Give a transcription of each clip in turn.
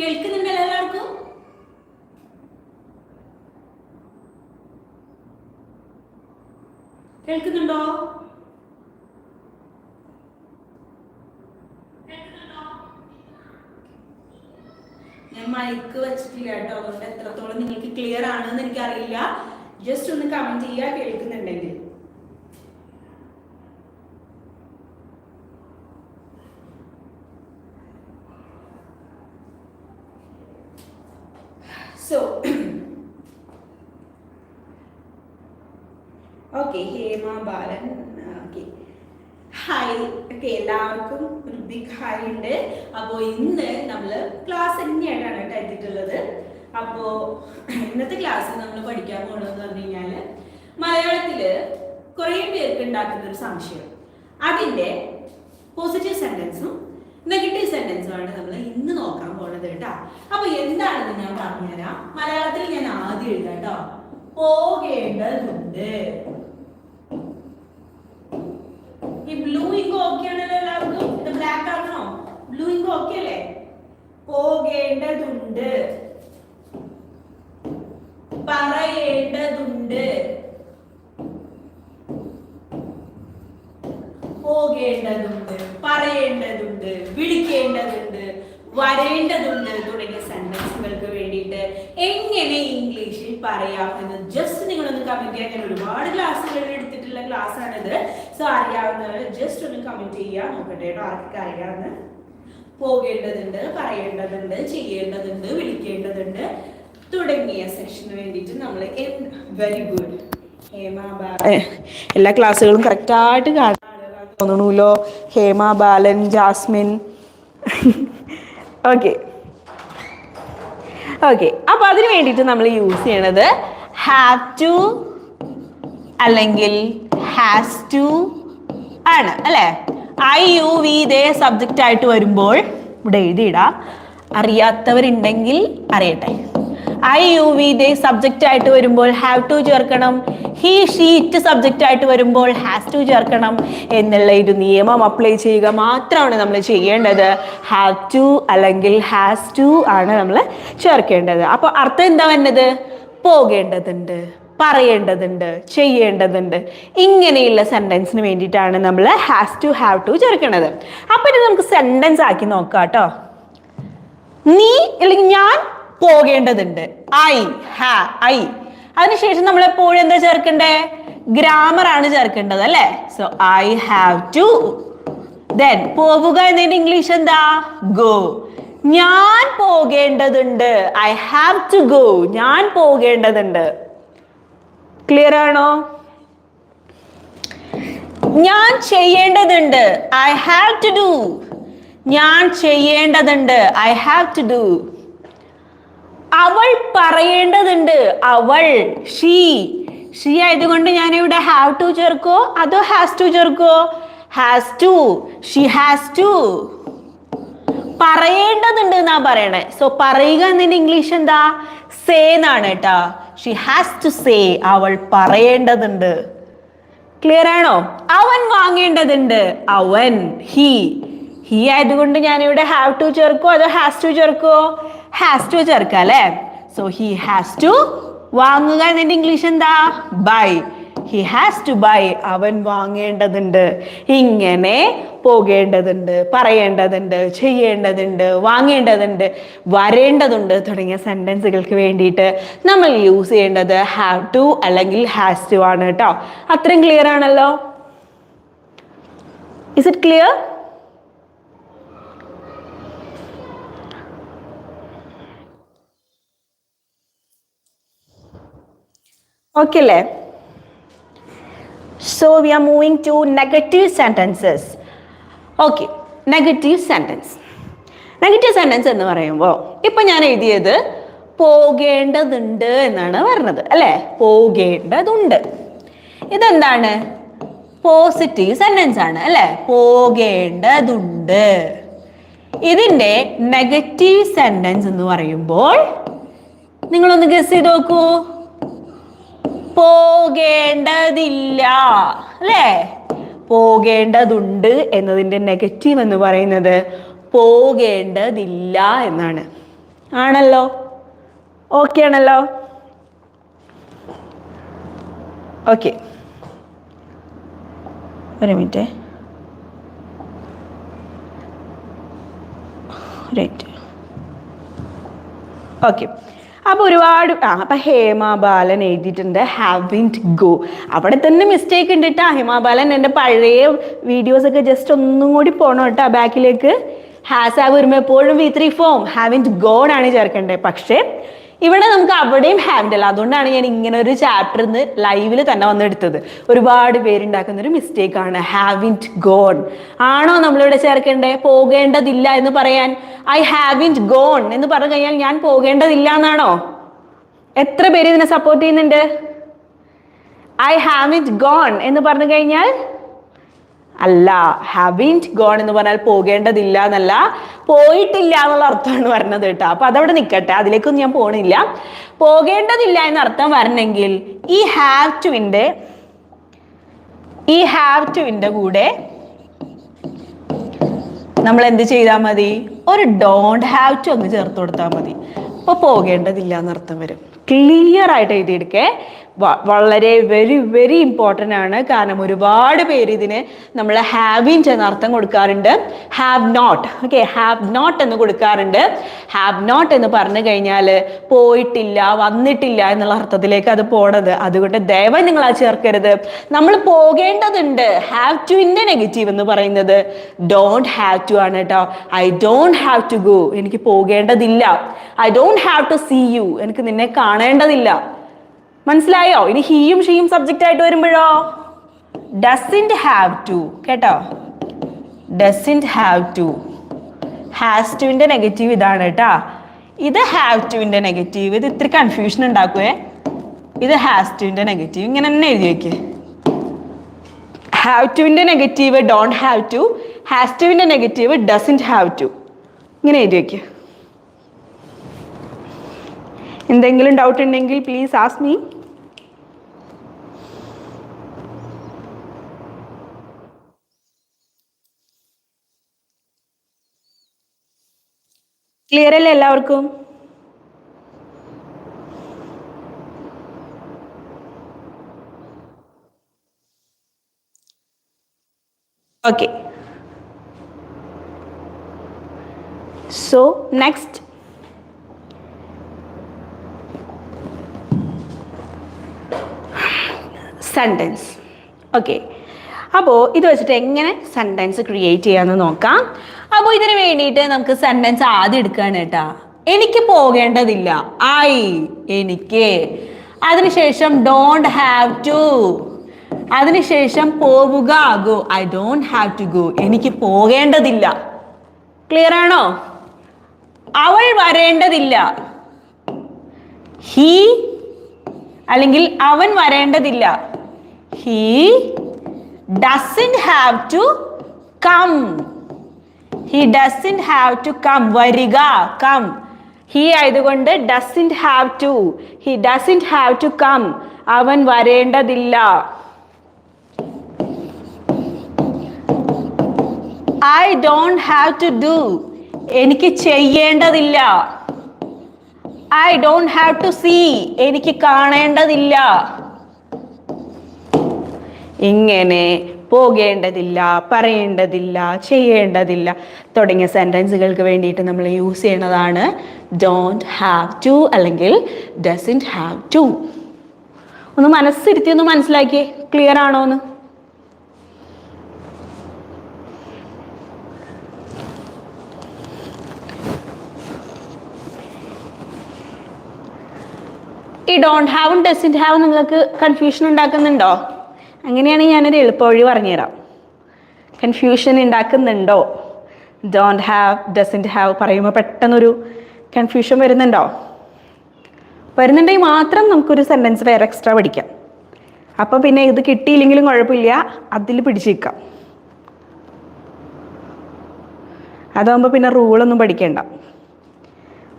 കേൾക്കുന്നുണ്ടല്ലോ എല്ലാവർക്കും? കേൾക്കുന്നുണ്ടോ? ഞാൻ മൈക്ക് വെച്ചിട്ടില്ല കേട്ടോ. അതുകൊണ്ട് എത്രത്തോളം നിങ്ങൾക്ക് ക്ലിയർ ആണെന്ന് എനിക്കറിയില്ല. ജസ്റ്റ് ഒന്ന് കമന്റ് ചെയ്യുക കേൾക്കുന്നുണ്ടെങ്കിൽ so okay Hema Balan. Okay hi okay എല്ലാവർക്കും ഒരു ബിഗ് ഹായ് ഉണ്ട്. അപ്പോൾ ഇന്ന് നമ്മൾ ക്ലാസ് തന്നെയായിട്ടാണ് കേട്ടോ എത്തിയിട്ടുള്ളത്. അപ്പോൾ ഇന്നത്തെ ക്ലാസ്സിൽ നമ്മൾ പഠിക്കാൻ പോകുന്നതെന്ന് പറഞ്ഞു കഴിഞ്ഞാൽ മലയാളത്തിൽ കുറേ പേർക്ക് ഉണ്ടാക്കുന്ന ഒരു സംശയം. അതിന്റെ പോസിറ്റീവ് സെന്റൻസും നെഗറ്റീവ് സെന്റൻസുമാണ് നമ്മൾ ഇന്ന് നോക്കാൻ പോണത് കേട്ടോ. അപ്പോൾ എന്താണെന്ന് ഞാൻ പറഞ്ഞുതരാം. മലയാളത്തിൽ ഞാൻ ആദ്യം എഴുതാം കേട്ടോ. പോകേണ്ടതുണ്ട്. ഈ ബ്ലൂ ഇങ്ക് ഓക്കെ ആണല്ലോ എല്ലാവർക്കും? ഇത് ബ്ലാക്ക് ആണോ? ബ്ലൂ ഇങ്ക് ഓക്കെ അല്ലേ? പോകേണ്ടതുണ്ട്. പറയേണ്ടതുണ്ട്. പോകേണ്ടതുണ്ട് പറയേണ്ടതുണ്ട് വിളിക്കേണ്ടതുണ്ട് വരേണ്ടതുണ്ട് തുടങ്ങിയ സെന്റൻസുകൾക്ക് വേണ്ടിയിട്ട് എങ്ങനെ ഇംഗ്ലീഷിൽ പറയാമെന്ന് ജസ്റ്റ് നിങ്ങളൊന്ന് കമന്റ് ചെയ്യാൻ ഞാൻ ഒരുപാട് ക്ലാസ്സുകൾ എടുത്തിട്ടുള്ള ക്ലാസ് ആണിത്. സോ അറിയാവുന്നവർ ജസ്റ്റ് ഒന്ന് കമന്റ് ചെയ്യാൻ നോക്കട്ടെ കേട്ടോ ആർക്കൊക്കെ അറിയാമെന്ന് പോകേണ്ടതുണ്ട് പറയേണ്ടതുണ്ട് ചെയ്യേണ്ടതുണ്ട് വിളിക്കേണ്ടതുണ്ട്. തുടങ്ങിയ സെക്ഷന് വേണ്ടിട്ട് നമ്മൾ വെരി ഗുഡ് എല്ലാ ക്ലാസ്സുകളും കറക്റ്റായിട്ട് കാണാൻ തോന്നണല്ലോ. Hema Balan Jasmine. Okay okay അപ്പൊ അതിന് വേണ്ടിയിട്ട് നമ്മൾ യൂസ് ചെയ്യണത് ഹാവ് ടു അല്ലെങ്കിൽ ഹാസ് ടു ആണ് അല്ലേ? I you we they subject ആയിട്ട് വരുമ്പോൾ ഇവിടെ എഴുതിയിടാം. അറിയാത്തവരുണ്ടെങ്കിൽ അറിയട്ടെ. I you we they subject ആയിട്ട് വരുമ്പോൾ ഹാവ് ടു ചേർക്കണം. ഹി ഷീറ്റ് സബ്ജക്റ്റ് ആയിട്ട് വരുമ്പോൾ ഹാസ് ടു ചേർക്കണം. എന്നുള്ള ഒരു നിയമം അപ്ലൈ ചെയ്യുക മാത്രമാണ് നമ്മൾ ചെയ്യേണ്ടത്. ഹാവ് ടു അല്ലെങ്കിൽ ഹാസ് ടു ആണ് നമ്മൾ ചേർക്കേണ്ടത്. അപ്പോൾ അർത്ഥം എന്താ വന്നത് പോകേണ്ടതുണ്ട് പറയേണ്ടതുണ്ട് ചെയ്യേണ്ടതുണ്ട്. ഇങ്ങനെയുള്ള സെന്റൻസിന് വേണ്ടിയിട്ടാണ് നമ്മൾ ഹാസ് ടു ഹാവ് ടു ചേർക്കണത്. അപ്പൊ ഇത് നമുക്ക് സെന്റൻസ് ആക്കി നോക്കാം കേട്ടോ. നീ അല്ലെങ്കിൽ ഞാൻ പോകേണ്ടതുണ്ട്. ഐ ഹാ ഐ അതിനുശേഷം നമ്മൾ എപ്പോഴും എന്താ ചേർക്കണ്ടേ? ഗ്രാമർ ആണ് ചേർക്കേണ്ടത് അല്ലേ? So I have to then പോവുക എന്നതിന്റെ ഇംഗ്ലീഷ് എന്താ? ഗോ ഞാൻ പോകേണ്ടതുണ്ട്. ഐ ഹാവ് ടു ഗോ ഞാൻ പോകേണ്ടതുണ്ട്. ക്ലിയർ ആണോ? ഞാൻ ചെയ്യേണ്ടതുണ്ട്. ഐ ഹാവ് ടു ഡു ഞാൻ ചെയ്യേണ്ടതുണ്ട്. ഐ ഹാവ് ടു ഡു അവൾ പറയേണ്ടതുണ്ട്. അവൾ ഷീ ഷീ ആയതുകൊണ്ട് ഞാൻ ഇവിടെ ഹാവ് ടു ചേർക്കോ അതോ has to ചേർക്കോ has to she has to പറയേണ്ടതുണ്ട് എന്നാ പറയണേ. സോ പറയുക എന്നതിന്റെ ഇംഗ്ലീഷ് എന്താ? സേ എന്നാണ് കേട്ടാ. ഷീ ഹാസ് ടു സേ അവൾ പറയേണ്ടതുണ്ട്. ക്ലിയർ ആണോ? അവൻ വാങ്ങേണ്ടതുണ്ട്. അവൻ ഹി ഹി ആയതുകൊണ്ട് ഞാൻ ഇവിടെ ഹാവ് ടു ചേർക്കോ അതോ ഹാസ് ടു ചേർക്കോ ഹാസ് ടു ചേർക്കാം അല്ലേ സോ ഹി ഹാസ് ടു വാങ്ങുക. എന്നിട്ട് ഇംഗ്ലീഷ് എന്താ? Buy he has to buy അവൻ വാങ്ങേണ്ടതുണ്ട്. ഇങ്ങനെ പോകേണ്ടതുണ്ട് പറയേണ്ടതുണ്ട് ചെയ്യേണ്ടതുണ്ട് വാങ്ങേണ്ടതുണ്ട് വരേണ്ടതുണ്ട് തുടങ്ങിയ സെന്റൻസുകൾക്ക് വേണ്ടിയിട്ട് നമ്മൾ യൂസ് ചെയ്യേണ്ടത് ഹാവ് ടു അല്ലെങ്കിൽ ഹാസ് ടു ആണ് കേട്ടോ അത്രയും ക്ലിയർ ആണല്ലോ? ഇസ് ഇറ്റ് ക്ലിയർ ഓക്കെ അല്ലേ so we are moving to negative sentences okay negative sentence negative sentence എന്ന് പറയുമ്പോൾ ഇപ്പം ഞാൻ എഴുതിയത് പോകേണ്ടതുണ്ട് എന്നാണ് പറഞ്ഞത് അല്ലേ? പോകേണ്ടതുണ്ട്. ഇതെന്താണ്? പോസിറ്റീവ് സെന്റൻസ് ആണ് അല്ലേ? പോകേണ്ടതുണ്ട്. ഇതിന്റെ നെഗറ്റീവ് സെന്റൻസ് എന്ന് പറയുമ്പോൾ നിങ്ങളൊന്ന് ഗസ് ചെയ്ത് നോക്കൂ. പോകേണ്ടതില്ല അല്ലേ? പോകേണ്ടതുണ്ട് എന്നതിന്റെ നെഗറ്റീവ് എന്ന് പറയുന്നത് പോകേണ്ടതില്ല എന്നാണ്. ആണല്ലോ? ഓക്കെ ആണല്ലോ? ഓക്കെ ഒരു മിനിറ്റ്. ഓക്കെ അപ്പോൾ ഒരുപാട് ആ അപ്പം ഹേമ ബാലൻ എഴുതിയിട്ടുണ്ട് ഹാവിന്റ് ഗോ അവിടെ തന്നെ മിസ്റ്റേക്ക് ഉണ്ട് കേട്ടോ ഹേമ ബാലൻ എന്റെ പഴയ വീഡിയോസ് ഒക്കെ ജസ്റ്റ് ഒന്നും കൂടി പോകണം കേട്ടോ ബാക്കിലേക്ക്. ഹാസ് ഹാവ് വരുമ്പോൾ എപ്പോഴും V three form haven't got ആണ് ചേർക്കേണ്ടത്. പക്ഷേ ഇവിടെ നമുക്ക് അവിടെയും ഹാൻഡിൽ അതുകൊണ്ടാണ് ഞാൻ ഇങ്ങനെ ഒരു ചാപ്റ്റർ നിന്ന് ലൈവിൽ തന്നെ വന്നെടുത്തത്. ഒരുപാട് പേരുണ്ടാക്കുന്ന ഒരു മിസ്റ്റേക്ക് ആണ്. ഹാവിന്റ് ഗോൺ ആണോ നമ്മളിവിടെ ചേർക്കേണ്ടേ? പോകേണ്ടതില്ല എന്ന് പറയാൻ. ഐ ഹാവിന്റ് ഗോൺ എന്ന് പറഞ്ഞു കഴിഞ്ഞാൽ ഞാൻ പോകേണ്ടതില്ല എന്നാണോ? എത്ര പേര് ഇതിനെ സപ്പോർട്ട് ചെയ്യുന്നുണ്ട്? ഐ ഹാവിന്റ് ഗോൺ എന്ന് പറഞ്ഞു കഴിഞ്ഞാൽ അല്ല ഹാവിന്റ് ഗോൺ എന്ന് പറഞ്ഞാൽ പോകേണ്ടതില്ല എന്നല്ല പോയിട്ടില്ല എന്നുള്ള അർത്ഥമാണ് പറഞ്ഞത് കേട്ടോ. അപ്പൊ അതവിടെ നിൽക്കട്ടെ അതിലേക്കൊന്നും ഞാൻ പോണില്ല. പോകേണ്ടതില്ല എന്ന അർത്ഥം വരണമെങ്കിൽ ഈ ഹാവ് ടുവിന്റെ ഈ ഹാവ് ടുവിന്റെ കൂടെ നമ്മൾ എന്ത് ചെയ്താൽ മതി? ഒരു ഡോണ്ട് ഹാവ് ടു അങ്ങ് ചേർത്ത് കൊടുത്താൽ മതി. അപ്പോൾ പോകേണ്ടതില്ല എന്നർത്ഥം വരും. ക്ലിയർ ആയിട്ട് എഴുതിയെടുക്കേ. വളരെ വെരി വെരി ഇമ്പോർട്ടന്റ് ആണ്. കാരണം ഒരുപാട് പേര് ഇതിന് നമ്മൾ ഹാവിൻ എന്ന അർത്ഥം കൊടുക്കാറുണ്ട്. Have not okay have not എന്ന് കൊടുക്കാറുണ്ട്. ഹാവ് നോട്ട് എന്ന് പറഞ്ഞു കഴിഞ്ഞാൽ പോയിട്ടില്ല വന്നിട്ടില്ല എന്നുള്ള അർത്ഥത്തിലേക്ക് അത് പോണത്. അതുകൊണ്ട് ദയവായി നിങ്ങൾ ആ ചേർക്കരുത്. നമ്മൾ പോകേണ്ടതുണ്ട്. ഹാവ് ടു ഇന്റെ നെഗറ്റീവ് എന്ന് പറയുന്നത് ഡോണ്ട് ഹാവ് ടു ആണ് കേട്ടോ I don't have to go എനിക്ക് പോകേണ്ടതില്ല. I don't have to see you എനിക്ക് നിന്നെ കാണേണ്ടതില്ല. മനസ്സിലായോ? ഇനി ഹീയും ഷീയും സബ്ജക്റ്റ് ആയിട്ട് വരുമ്പോഴോ? ഡസിന്റ് ഹാവ് ടു കേട്ടോ? ഡസിന്റ് ഹാവ് ടു ഹാസ് ടുവിന്റെ നെഗറ്റീവ് ഇതാണ് കേട്ടാ. ഇത് ഹാവ് ടുവിന്റെ നെഗറ്റീവ് ഇത് ഇത്ര കൺഫ്യൂഷൻ ഉണ്ടാക്കുവേ. ഇത് ഹാസ് ടുവിന്റെ നെഗറ്റീവ് ഇങ്ങനെ തന്നെ എഴുതി വെക്കേ. ഹാവ് ടുവിന്റെ negative don't have to has ടുവിന്റെ നെഗറ്റീവ് ഡസിന്റ് ഹാവ് ടു ഇങ്ങനെ എഴുതി വെക്കുക എന്തെങ്കിലും ഡൗട്ട് ഉണ്ടെങ്കിൽ പ്ലീസ് ആസ് മീ ക്ലിയർ അല്ലേ എല്ലാവർക്കും? Okay so next sentence okay അപ്പോൾ ഇത് വെച്ചിട്ട് എങ്ങനെ സെന്റൻസ് ക്രിയേറ്റ് ചെയ്യാമെന്ന് നോക്കാം. അപ്പോൾ ഇതിന് വേണ്ടിയിട്ട് നമുക്ക് സെന്റൻസ് ആദ്യം എടുക്കുകയാണ് കേട്ടാ. എനിക്ക് പോകേണ്ടതില്ല. ഐ എനിക്ക്. അതിനുശേഷം ഡോണ്ട് ഹാവ് ടു അതിനുശേഷം പോവുക. Go I don't have to go എനിക്ക് പോകേണ്ടതില്ല. ക്ലിയർ ആണോ? അവൾ വരേണ്ടതില്ല. ഹീ അല്ലെങ്കിൽ അവൻ വരേണ്ടതില്ല. He doesn't have to come he doesn't have to come വരിക കം ഹി ആയതുകൊണ്ട് doesn't have to he doesn't have to come അവൻ വരേണ്ടതില്ല. I don't have to do എനിക്ക് ചെയ്യേണ്ടതില്ല. I don't have to see എനിക്ക് കാണേണ്ടതില്ല. ഇങ്ങനെ പോകേണ്ടതില്ല പറയേണ്ടതില്ല ചെയ്യേണ്ടതില്ല തുടങ്ങിയ സെന്റൻസുകൾക്ക് വേണ്ടിയിട്ട് നമ്മൾ യൂസ് ചെയ്യുന്നതാണ് ഡോണ്ട് ഹാവ് ടു അല്ലെങ്കിൽ ഡസന്റ് ഹാവ് ടു ഒന്ന് മനസ്സിരുത്തി ഒന്ന് മനസ്സിലാക്കിയേ. ക്ലിയർ ആണോ എന്ന്? ഈ ഡോണ്ട് ഹാവും ഡസിന്റ് ഹാവും നിങ്ങൾക്ക് കൺഫ്യൂഷൻ ഉണ്ടാക്കുന്നുണ്ടോ? അങ്ങനെയാണെങ്കിൽ ഞാനൊരു എളുപ്പവഴി പറഞ്ഞുതരാം. കൺഫ്യൂഷൻ ഉണ്ടാക്കുന്നുണ്ടോ? ഡോണ്ട് ഹാവ് ഡസന്റ് ഹാവ് പറയുമ്പോൾ പെട്ടെന്നൊരു കൺഫ്യൂഷൻ വരുന്നുണ്ടോ? വരുന്നുണ്ടെങ്കിൽ മാത്രം നമുക്കൊരു സെന്റൻസ് വേറെ എക്സ്ട്രാ പഠിക്കാം. അപ്പോൾ പിന്നെ ഇത് കിട്ടിയില്ലെങ്കിലും കുഴപ്പമില്ല അതിൽ പിടിച്ചിരിക്കാം. അതാകുമ്പോൾ പിന്നെ റൂളൊന്നും പഠിക്കേണ്ട.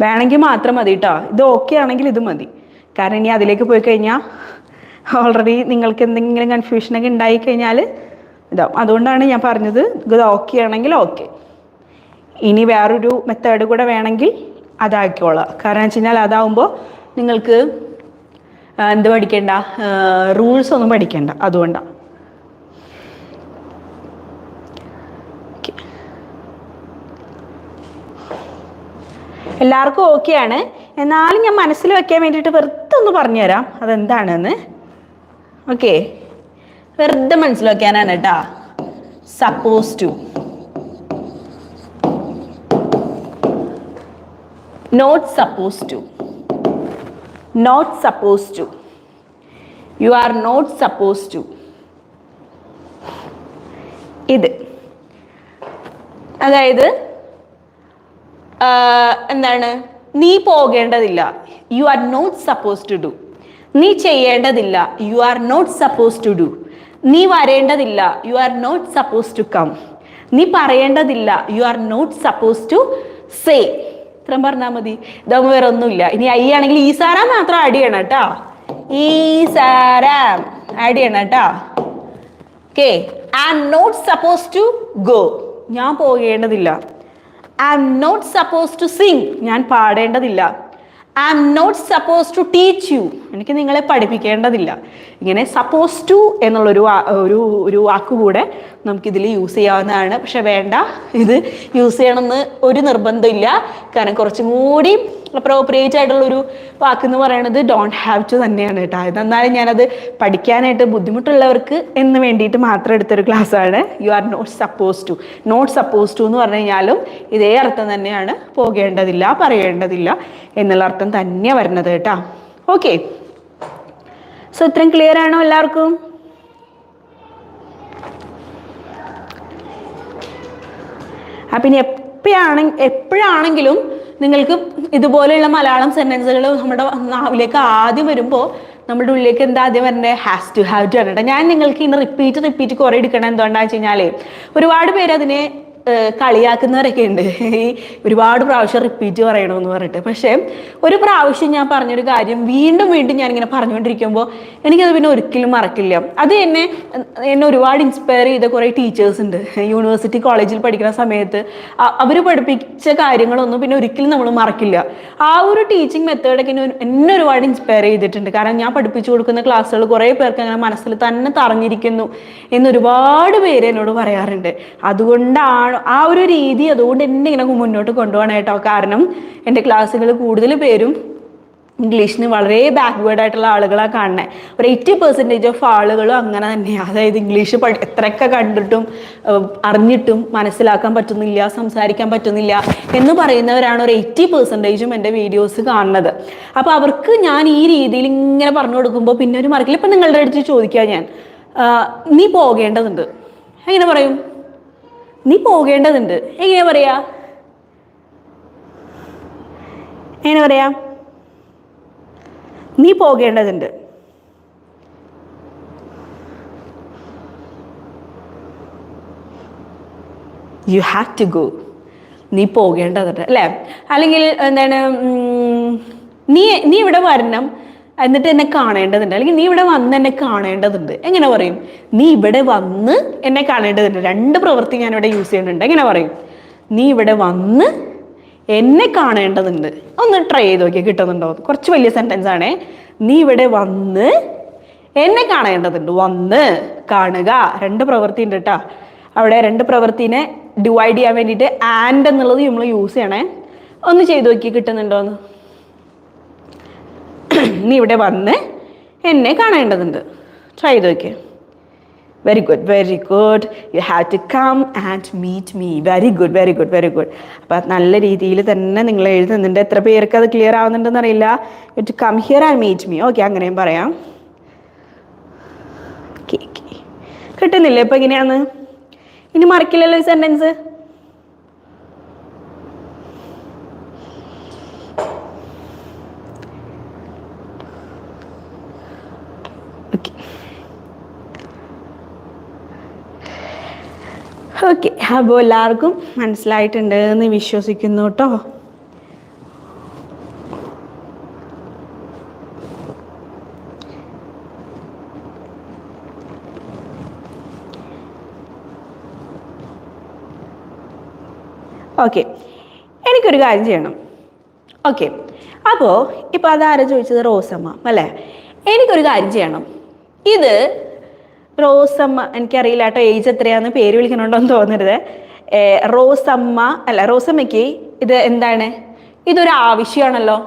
വേണമെങ്കിൽ മാത്രം മതി കേട്ടോ ഇത് ഓക്കെ ആണെങ്കിൽ ഇത് മതി. കാരണം ഇനി അതിലേക്ക് പോയി കഴിഞ്ഞാൽ ഓൾറെഡി നിങ്ങൾക്ക് എന്തെങ്കിലും കൺഫ്യൂഷനൊക്കെ ഉണ്ടായി കഴിഞ്ഞാൽ ഇതാവും അതുകൊണ്ടാണ് ഞാൻ പറഞ്ഞത് ഇത് ഓക്കെ ആണെങ്കിൽ ഓക്കെ ഇനി വേറൊരു മെത്തേഡ് കൂടെ വേണമെങ്കിൽ അതാക്കിക്കോളാം. കാരണം വെച്ച് കഴിഞ്ഞാൽ അതാവുമ്പോൾ നിങ്ങൾക്ക് എന്ത് പഠിക്കേണ്ട? റൂൾസ് ഒന്നും പഠിക്കേണ്ട. അതുകൊണ്ടാണ് എല്ലാവർക്കും ഓക്കെയാണ് എന്നാലും ഞാൻ മനസ്സിൽ വെക്കാൻ വേണ്ടിയിട്ട് വെറുതെ ഒന്ന് പറഞ്ഞുതരാം. അതെന്താണെന്ന്? ഓക്കെ. വെറുതെ മനസ്സിലാക്കാനാണ് കേട്ടാ. Suppose to not suppose to not suppose to you are not suppose to ഇത്. അതായത് എന്താണ്? നീ പോകേണ്ടതില്ല. You are not suppose to do നീ ചെയ്യേണ്ടതില്ല. You are not suppose to do നീ വരേണ്ടതില്ല. You are not suppose to come നീ പറയേണ്ടതില്ല. You are not suppose to say ഇത്രയും പറഞ്ഞാൽ മതി. ഇതാകുമ്പോൾ വേറെ ഒന്നുമില്ല. ഇനി ഐ ആണെങ്കിൽ ഈ സാറാം മാത്രം ആഡ് ചെയ്യണം കേട്ടോ. ഈ സാറാം ആഡ് ചെയ്യണം കേട്ടോ. Okay I am not suppose to go ഞാൻ പോകേണ്ടതില്ല. I am not suppose to sing ഞാൻ പാടേണ്ടതില്ല. I am not suppose to teach you എനിക്ക് നിങ്ങളെ പഠിപ്പിക്കേണ്ടതില്ല. ഇങ്ങനെ സപ്പോസ് ടു എന്നുള്ളൊരു ഒരു ഒരു വാക്ക് കൂടെ നമുക്കിതിൽ യൂസ് ചെയ്യാവുന്നതാണ്. പക്ഷെ വേണ്ട ഇത് യൂസ് ചെയ്യണമെന്ന് ഒരു നിർബന്ധമില്ല കാരണം കുറച്ചും കൂടി അപ്രോപ്രിയേറ്റ് ആയിട്ടുള്ള ഒരു വാക്ക് എന്ന് പറയുന്നത് ഡോണ്ട് ഹാവ് ടു തന്നെയാണ് കേട്ടോ. എന്നാലും ഞാനത് പഠിക്കാനായിട്ട് ബുദ്ധിമുട്ടുള്ളവർക്ക് എന്ന് വേണ്ടിയിട്ട് മാത്രം എടുത്തൊരു ആണ് you are not suppose to not suppose to എന്ന് പറഞ്ഞു കഴിഞ്ഞാലും ഇതേ അർത്ഥം തന്നെയാണ് പോകേണ്ടതില്ല പറയേണ്ടതില്ല എന്നുള്ള അർത്ഥം തന്നെ വരുന്നത് കേട്ടോ. ഓക്കെ സോ ഇത്രയും ക്ലിയർ ആണോ എല്ലാവർക്കും? അപ്പം ഇനി എപ്പോഴാണ് എപ്പോഴാണെങ്കിലും നിങ്ങൾക്ക് ഇതുപോലെയുള്ള മലയാളം സെന്റൻസുകൾ നമ്മുടെ നാവിലേക്ക് ആദ്യം വരുമ്പോൾ നമ്മുടെ ഉള്ളിലേക്ക് എന്താ ആദ്യം വരണ്ടേ? ഹാസ് ടു ഹാവ് ടു വരട്ടെ ഞാൻ നിങ്ങൾക്ക് ഇന്ന് റിപ്പീറ്റ് റിപ്പീറ്റ് കുറേ എടുക്കണം എന്തുകൊണ്ടാണെന്ന് വെച്ച് കഴിഞ്ഞാൽ ഒരുപാട് പേര് അതിനെ കളിയാക്കുന്നവരൊക്കെ ഉണ്ട്. ഈ ഒരുപാട് പ്രാവശ്യം റിപ്പീറ്റ് പറയണമെന്ന് പറഞ്ഞിട്ട്. പക്ഷേ ഒരു പ്രാവശ്യം ഞാൻ പറഞ്ഞൊരു കാര്യം വീണ്ടും വീണ്ടും ഞാനിങ്ങനെ പറഞ്ഞുകൊണ്ടിരിക്കുമ്പോൾ എനിക്കത് പിന്നെ ഒരിക്കലും മറക്കില്ല. അത് എന്നെ എന്നെ ഒരുപാട് ഇൻസ്പയർ ചെയ്ത കുറേ ടീച്ചേഴ്സ് ഉണ്ട്. യൂണിവേഴ്സിറ്റി കോളേജിൽ പഠിക്കുന്ന സമയത്ത് അവർ പഠിപ്പിച്ച കാര്യങ്ങളൊന്നും പിന്നെ ഒരിക്കലും നമ്മൾ മറക്കില്ല. ആ ഒരു ടീച്ചിങ് മെത്തേഡൊക്കെ എന്നെ ഒരുപാട് ഇൻസ്പയർ ചെയ്തിട്ടുണ്ട്. കാരണം ഞാൻ പഠിപ്പിച്ചു കൊടുക്കുന്ന ക്ലാസ്സുകൾ കുറേ പേർക്ക് അങ്ങനെ മനസ്സിൽ തന്നെ തറഞ്ഞിരിക്കുന്നു എന്നൊരുപാട് പേര് എന്നോട് പറയാറുണ്ട്. അതുകൊണ്ടാണ് ആ ഒരു രീതി അതുകൊണ്ട് എന്നെ ഇങ്ങനെ മുന്നോട്ട് കൊണ്ടുപോകണം കേട്ടോ. കാരണം എന്റെ ക്ലാസ്സുകൾ കൂടുതൽ പേരും ഇംഗ്ലീഷിന് വളരെ ബാക്ക്വേർഡ് ആയിട്ടുള്ള ആളുകളാണ് കാണുന്നത് ഒരു എയ്റ്റി പെർസെന്റേജ് ഓഫ് ആളുകളും അങ്ങനെ തന്നെയാണ് അതായത് ഇംഗ്ലീഷ് എത്രയൊക്കെ കണ്ടിട്ടും അറിഞ്ഞിട്ടും മനസ്സിലാക്കാൻ പറ്റുന്നില്ല സംസാരിക്കാൻ പറ്റുന്നില്ല എന്ന് പറയുന്നവരാണ് ഒരു എയ്റ്റി പെർസെന്റേജും എന്റെ വീഡിയോസ് കാണുന്നത്. അപ്പോൾ അവർക്ക് ഞാൻ ഈ രീതിയിൽ ഇങ്ങനെ പറഞ്ഞു കൊടുക്കുമ്പോൾ പിന്നെ ഒരു മറക്കില്ല ഇപ്പം നിങ്ങളുടെ അടുത്ത് ചോദിക്കാം ഞാൻ. നീ പോകേണ്ടതുണ്ട്. എങ്ങനെ പറയും. നീ പോകേണ്ടതുണ്ട്. എങ്ങനെയാ പറയാ? എങ്ങനെ പറയാ? നീ പോകേണ്ടതുണ്ട്. യു ഹാവ് ടു ഗോ നീ പോകേണ്ടതുണ്ട്. അല്ലേ? അല്ലെങ്കിൽ എന്താണ് നീ നീ ഇവിടെ വരണം? എന്നിട്ട് എന്നെ കാണേണ്ടതുണ്ട്. അല്ലെങ്കിൽ നീ ഇവിടെ വന്ന് എന്നെ കാണേണ്ടതുണ്ട്. എങ്ങനെ പറയും? നീ ഇവിടെ വന്ന് എന്നെ കാണേണ്ടതുണ്ട്. രണ്ട് പ്രവൃത്തി ഞാൻ ഇവിടെ യൂസ് ചെയ്യുന്നുണ്ട്. എങ്ങനെ പറയും? നീ ഇവിടെ വന്ന് എന്നെ കാണേണ്ടതുണ്ട്. ഒന്ന് ട്രൈ ചെയ്ത് നോക്കിയാൽ കിട്ടുന്നുണ്ടോ? കുറച്ച് വലിയ സെന്റൻസ് ആണേ. നീ ഇവിടെ വന്ന് എന്നെ കാണേണ്ടതുണ്ട്. വന്ന് കാണുക. രണ്ട് പ്രവൃത്തി ഉണ്ട് കേട്ടോ അവിടെ രണ്ട് പ്രവൃത്തിനെ ഡിവൈഡ് ചെയ്യാൻ വേണ്ടിയിട്ട് ആൻഡ് എന്നുള്ളത് നമ്മൾ യൂസ് ചെയ്യണേ. ഒന്ന് ചെയ്ത് നോക്കി കിട്ടുന്നുണ്ടോ എന്ന്? നീ ഇവിടെ വന്ന് എന്നെ കാണേണ്ടതുണ്ട്. ട്രൈ ചെയ്ത് നോക്കിയേ. Very good very good you have to come and meet me very good very good very good അപ്പം നല്ല രീതിയിൽ തന്നെ നിങ്ങൾ എഴുതുന്നുണ്ട്. എത്ര പേർക്ക് അത് ക്ലിയർ ആവുന്നുണ്ടെന്ന് അറിയില്ല. You to come here and meet me okay അങ്ങനെയും പറയാം. കിട്ടുന്നില്ലേ? ഇപ്പം എങ്ങനെയാണ്? ഇനി മറക്കില്ലല്ലോ ഈ സെന്റൻസ് ഓക്കെ ഓക്കെ. അപ്പോൾ എല്ലാവർക്കും മനസ്സിലായിട്ടുണ്ട് എന്ന് വിശ്വസിക്കുന്നു കേട്ടോ. ഓക്കെ. എനിക്കൊരു കാര്യം ചെയ്യണം. ഓക്കെ. അപ്പോൾ ഇപ്പോൾ അതാരാ ചോദിച്ചത്? റോസമ്മ. അല്ലേ? എനിക്കൊരു കാര്യം ചെയ്യണം. ഇത് റോസമ്മ എനിക്കറിയില്ല കേട്ടോ ഏജ് എത്രയാന്ന് പേര് വിളിക്കണുണ്ടോ എന്ന് തോന്നരുത് റോസമ്മ അല്ല റോസമ്മയ്ക്ക് ഇത് എന്താണ്? ഇതൊരു ആവശ്യമാണല്ലോ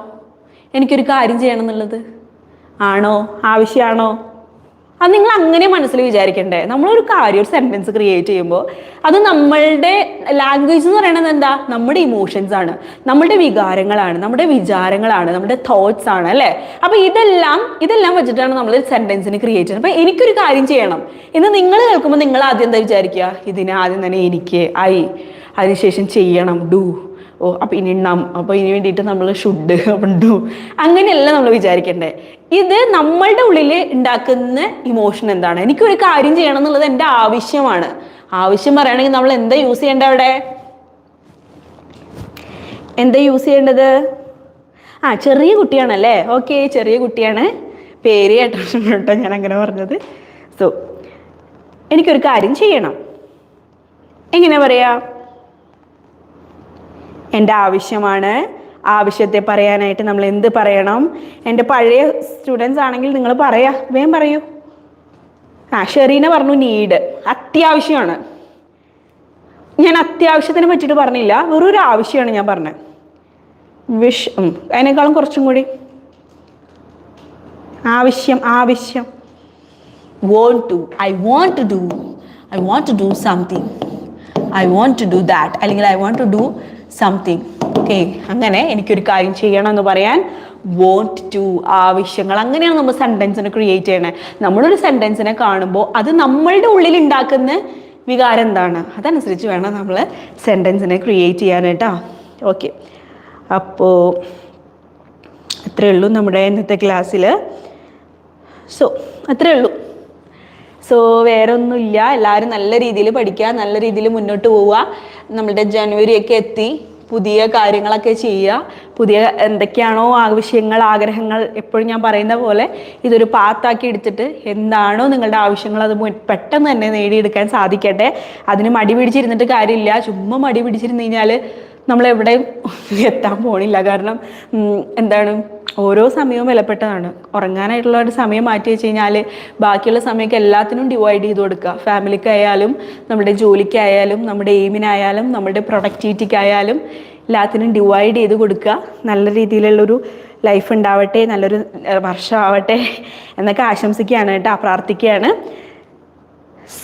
എനിക്കൊരു കാര്യം ചെയ്യണം എന്നുള്ളത്. ആണോ? ആവശ്യമാണോ അത് നിങ്ങൾ അങ്ങനെ മനസ്സിൽ വിചാരിക്കണ്ടേ? നമ്മളൊരു കാര്യം ഒരു സെന്റൻസ് ക്രിയേറ്റ് ചെയ്യുമ്പോൾ അത് നമ്മളുടെ ലാംഗ്വേജ് എന്ന് പറയുന്നത് എന്താ? നമ്മുടെ ഇമോഷൻസ് ആണ്. നമ്മുടെ വികാരങ്ങളാണ് നമ്മുടെ വിചാരങ്ങളാണ് നമ്മുടെ തോട്ട്സ് ആണ് അല്ലേ? അപ്പൊ ഇതെല്ലാം ഇതെല്ലാം വെച്ചിട്ടാണ് നമ്മൾ ഒരു സെന്റൻസിന് ക്രിയേറ്റ് ചെയ്യുന്നത്. അപ്പൊ എനിക്കൊരു കാര്യം ചെയ്യണം. ഇന്ന് നിങ്ങൾ കേൾക്കുമ്പോൾ നിങ്ങൾ ആദ്യം എന്താ വിചാരിക്കുക? ഇതിനെ ആദ്യം തന്നെ എനിക്ക് ഐ അതിനുശേഷം ചെയ്യണം ഡു ഓ അപ്പം ഇനി നം അപ്പോൾ ഇനി വേണ്ടിയിട്ട് നമ്മൾ ഷുഡ് ഉണ്ടു അങ്ങനെയല്ല നമ്മൾ വിചാരിക്കണ്ടേ. ഇത് നമ്മളുടെ ഉള്ളിൽ ഉണ്ടാക്കുന്ന ഇമോഷൻ എന്താണ്? എനിക്കൊരു കാര്യം ചെയ്യണം എന്നുള്ളത് എന്റെ ആവശ്യമാണ്. ആവശ്യം പറയുകയാണെങ്കിൽ നമ്മൾ എന്താ യൂസ് ചെയ്യേണ്ട അവിടെ? എന്താ യൂസ് ചെയ്യേണ്ടത്? ആ ചെറിയ കുട്ടിയാണല്ലേ? ഓക്കെ ചെറിയ കുട്ടിയാണ്. പേര് കേട്ടോ കേട്ടോ ഞാൻ അങ്ങനെ പറഞ്ഞത്. സോ എനിക്കൊരു കാര്യം ചെയ്യണം. എങ്ങനെ പറയാ? എന്റെ ആവശ്യമാണ്. ആവശ്യത്തെ പറയാനായിട്ട് നമ്മൾ എന്ത് പറയണം? എന്റെ പഴയ സ്റ്റുഡൻസ് ആണെങ്കിൽ നിങ്ങൾ പറയാ. വേഗം പറയൂ. ആ ഷെറീന പറഞ്ഞു നീഡ് അത്യാവശ്യമാണ്. ഞാൻ അത്യാവശ്യത്തിനെ പറ്റിയിട്ട് പറഞ്ഞില്ല. വെറും ഒരു ആവശ്യമാണ് ഞാൻ പറഞ്ഞത്. വിഷ് അതിനേക്കാളും കുറച്ചും കൂടി. ആവശ്യം ആവശ്യം. Want to I want to do I want to do something I want to do that അല്ലെങ്കിൽ I want to do something. Okay അങ്ങനെ എനിക്കൊരു കാര്യം ചെയ്യണം എന്ന് പറയാൻ വോണ്ട് ടു ആവശ്യങ്ങൾ അങ്ങനെയാണ് നമ്മൾ സെന്റൻസിനെ ക്രിയേറ്റ് ചെയ്യണേ. നമ്മളൊരു സെന്റൻസിനെ കാണുമ്പോൾ അത് നമ്മളുടെ ഉള്ളിൽ ഉണ്ടാക്കുന്ന വികാരം എന്താണ്? അതനുസരിച്ച് വേണം നമ്മൾ സെന്റൻസിനെ ക്രിയേറ്റ് ചെയ്യാനായിട്ടാ ഓക്കെ അപ്പോൾ അത്രയേ ഉള്ളൂ നമ്മുടെ ഇന്നത്തെ ക്ലാസ്സിൽ സോ അത്രേ ഉള്ളൂ. സോ വേറെ ഒന്നുമില്ല എല്ലാവരും നല്ല രീതിയിൽ പഠിക്കുക നല്ല രീതിയിൽ മുന്നോട്ട് പോവുക. നമ്മളുടെ ജനുവരി ഒക്കെ എത്തി. പുതിയ കാര്യങ്ങളൊക്കെ ചെയ്യുക. പുതിയ എന്തൊക്കെയാണോ ആവശ്യങ്ങൾ ആഗ്രഹങ്ങൾ എപ്പോഴും ഞാൻ പറയുന്ന പോലെ ഇതൊരു പാത്താക്കി എടുത്തിട്ട് എന്താണോ നിങ്ങളുടെ ആവശ്യങ്ങൾ അത് പെട്ടെന്ന് തന്നെ നേടിയെടുക്കാൻ സാധിക്കട്ടെ. അതിന് മടി പിടിച്ചിരുന്നിട്ട് കാര്യമില്ല. ചുമ്മാ മടി പിടിച്ചിരുന്ന് കഴിഞ്ഞാൽ നമ്മൾ എവിടെയും എത്താൻ പോണില്ല. കാരണം എന്താണ് ഓരോ സമയവും വിലപ്പെട്ടതാണ്. ഉറങ്ങാനായിട്ടുള്ള ഒരു സമയം മാറ്റി വെച്ച് കഴിഞ്ഞാൽ ബാക്കിയുള്ള സമയമൊക്കെ എല്ലാത്തിനും ഡിവൈഡ് ചെയ്ത് കൊടുക്കുക. ഫാമിലിക്കായാലും നമ്മുടെ ജോലിക്കായാലും നമ്മുടെ എയിമിനായാലും നമ്മുടെ പ്രൊഡക്ടിവിറ്റിക്കായാലും എല്ലാത്തിനും ഡിവൈഡ് ചെയ്ത് കൊടുക്കുക. നല്ല രീതിയിലുള്ളൊരു ലൈഫ് ഉണ്ടാവട്ടെ നല്ലൊരു വർഷമാവട്ടെ എന്നൊക്കെ ആശംസിക്കുകയാണ് കേട്ടോ പ്രാർത്ഥിക്കുകയാണ്.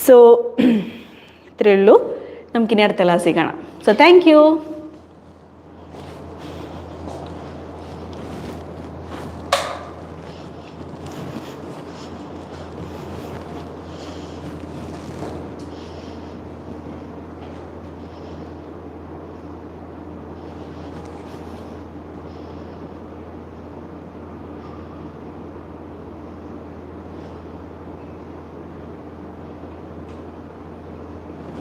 സോ ഇത്രയേ ഉള്ളൂ. നമുക്കിനി അടുത്ത ക്ലാസ്സിൽ കാണാം. So thank